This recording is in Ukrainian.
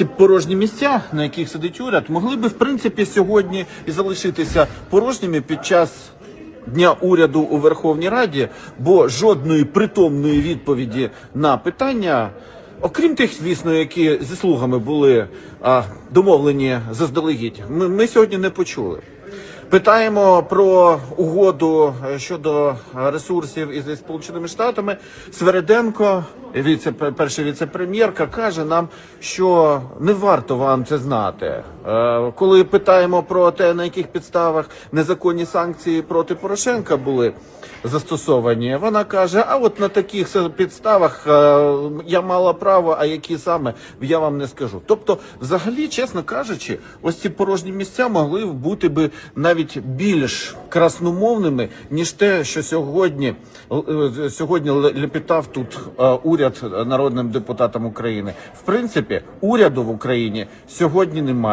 Ці порожні місця, на яких сидить уряд, могли би в принципі сьогодні і залишитися порожніми під час дня уряду у Верховній Раді, бо жодної притомної відповіді на питання, окрім тих, звісно, які зі слугами були а, домовлені заздалегідь, ми, ми сьогодні не почули. Питаємо про угоду е, щодо ресурсів із Сполученими Штатами. Свереденко, віце перший віце-прем'єрка, каже нам, що не варто вам це знати. Е, Коли питаємо про те, на яких підставах незаконні санкції проти Порошенка були застосовані, вона каже: а от на таких підставах е, я мала право, а які саме я вам не скажу. Тобто, взагалі, чесно кажучи, ось ці порожні місця могли б бути би навіть більш красномовними, ніж те, що сьогодні е, сьогодні лепітав тут е, уряд народним депутатам України. В принципі, уряду в Україні сьогодні немає.